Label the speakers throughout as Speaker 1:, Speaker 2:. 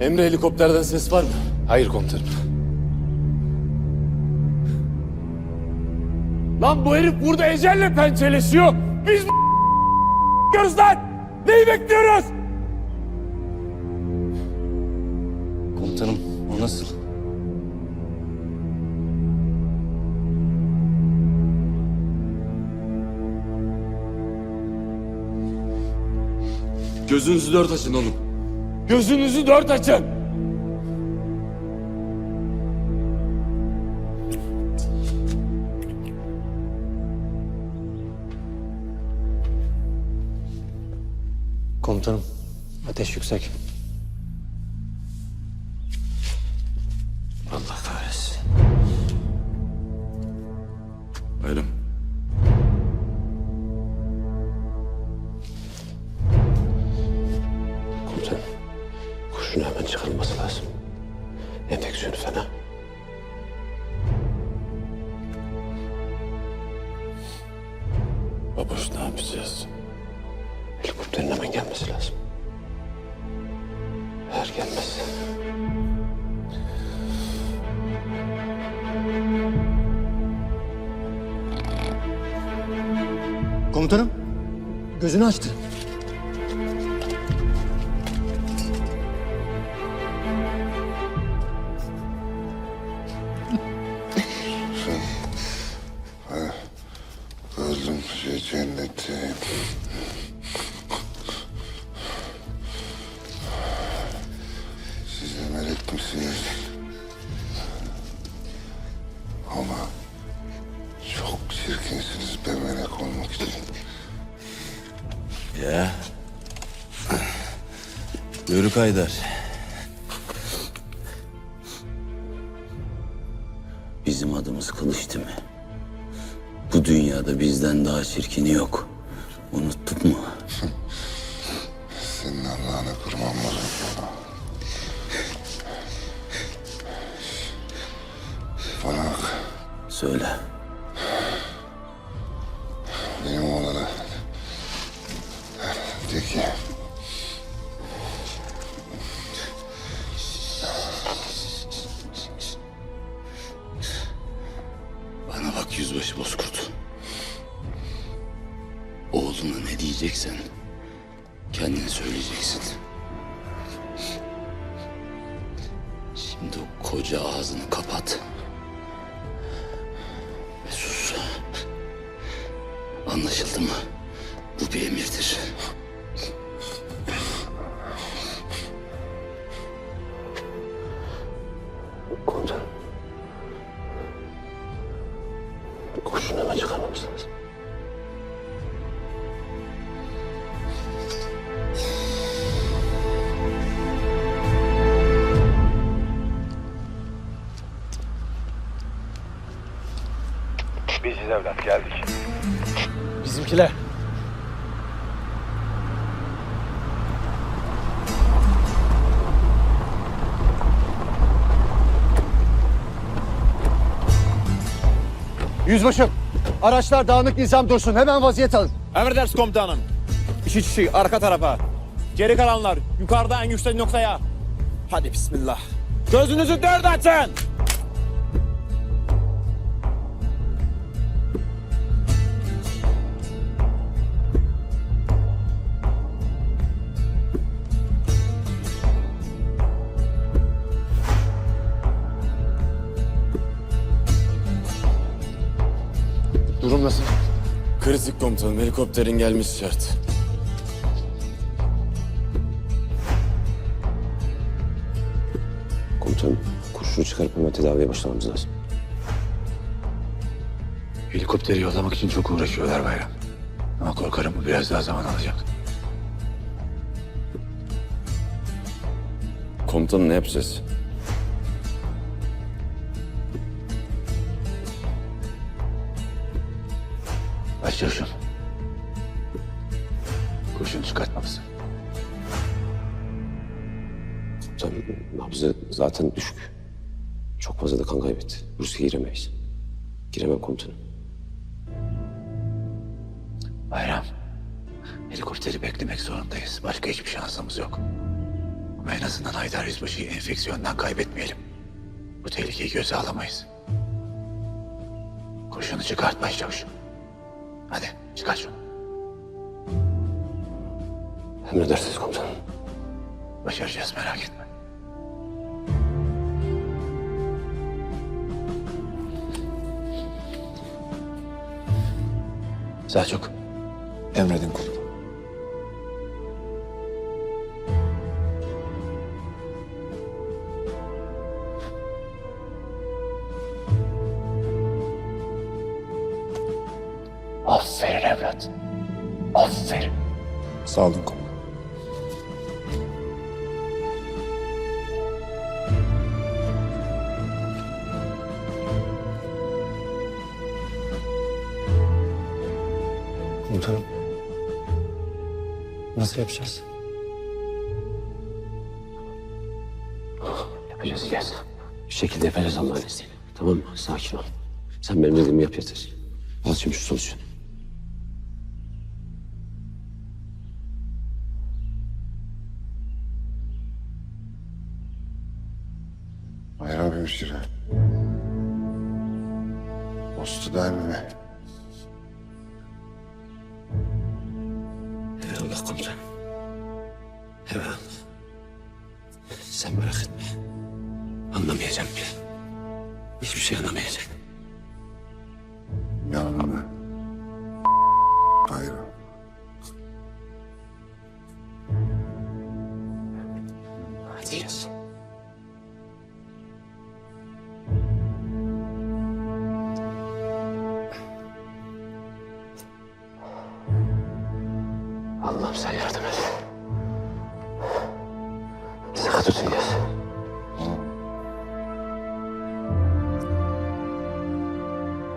Speaker 1: Emre helikopterden ses var mı?
Speaker 2: Hayır komutanım.
Speaker 1: Lan bu herif burada ecelle pençeleşiyor. Biz bu lan. Neyi bekliyoruz?
Speaker 2: Komutanım o nasıl?
Speaker 1: Gözünüzü dört açın oğlum. Gözünüzü dört açın.
Speaker 2: Komutanım ateş yüksek.
Speaker 3: Çıkarılması lazım. Enfeksiyonu fena.
Speaker 1: Baboş ne yapacağız?
Speaker 3: Helikopterin hemen gelmesi lazım. Eğer gelmezse...
Speaker 2: Komutanım gözünü açtı.
Speaker 4: Cennette. Siz de melek misiniz? Ama çok çirkinsiniz be melek olmak için.
Speaker 1: Ya. Yörük Haydar.
Speaker 5: Bizim adımız Kılıç değil mi? Bu dünyada bizden daha çirkini yok. Unuttuk mu?
Speaker 4: Senin Allah'ını kurban bozuk. Bana bak,
Speaker 5: Söyle. Diyeceksen kendin söyleyeceksin. Şimdi koca ağzını kapat. Ve sus. Anlaşıldı mı? Bu bir emirdir.
Speaker 6: Biziz evlat geldik.
Speaker 2: Bizimkiler.
Speaker 7: Yüzbaşım, araçlar dağınık nizam dursun. Hemen vaziyet alın.
Speaker 6: Emredersiniz komutanım. İki kişi arka tarafa. Geri kalanlar yukarıda en yüksek noktaya. Hadi bismillah. Gözünüzü dört açın.
Speaker 2: Durum nasıl?
Speaker 1: Kritik komutanım helikopterin gelmiş şart.
Speaker 3: Komutanım, kurşunu çıkarıp hemen tedaviye başlamamız lazım.
Speaker 8: Helikopteri yollamak için çok uğraşıyorlar Bayram. Ama korkarım bu biraz daha zaman alacak.
Speaker 1: Komutanım ne yapacağız?
Speaker 8: Başlıyorsun. Kurşun çıkartmalısın.
Speaker 3: Komutanım, nabzı zaten düşük. Çok fazla da kan kaybetti. Rusya'ya giremeyiz. Giremem komutanım.
Speaker 8: Bayram. Helikopteri beklemek zorundayız. Başka hiçbir şansımız yok. Ama en azından Haydar Yüzbaşı'yı enfeksiyondan kaybetmeyelim. Bu tehlikeyi göze alamayız. Kurşunu çıkartma çavuş. Hadi çıkar şunu.
Speaker 3: Emredersiniz komutanım.
Speaker 8: Başaracağız merak etme.
Speaker 2: Selçuk. Emredin komutanım.
Speaker 3: Aferin evlat. Aferin.
Speaker 2: Sağ olun komutanım. Komutanım. Nasıl yapacağız?
Speaker 3: Yapacağız İlyas. Bir şekilde yapacağız Allah'ın izniyle. Tamam mı? Sakin ol. Sen benim dediğimi yap yeter. Al şimdi şu solüsyonu.
Speaker 4: Postu der mi?
Speaker 3: Eyvallah komutanım. Eyvallah. Sen merak etme. Anlamayacağım bile. Hiçbir şey anlamayacak.
Speaker 4: Bayram.
Speaker 3: Allah'ım sen yardım et. Sıkı tut İlyas.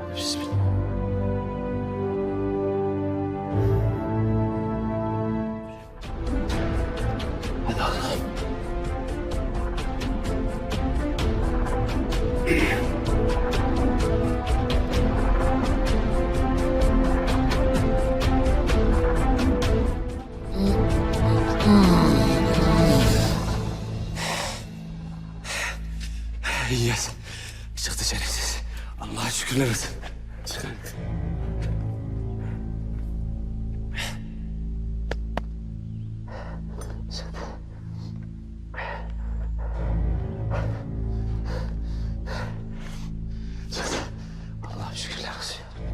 Speaker 3: Hadi Bismillah. Hadi Allah'ım. Şükürler olsun. Çıkar.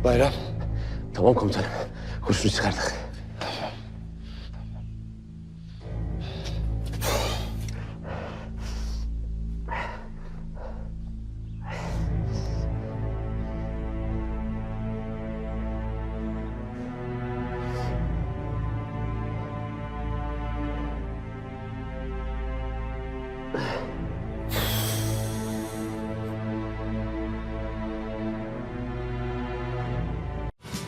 Speaker 2: Bayram.
Speaker 3: Tamam komutanım. Kurşunu çıkardık.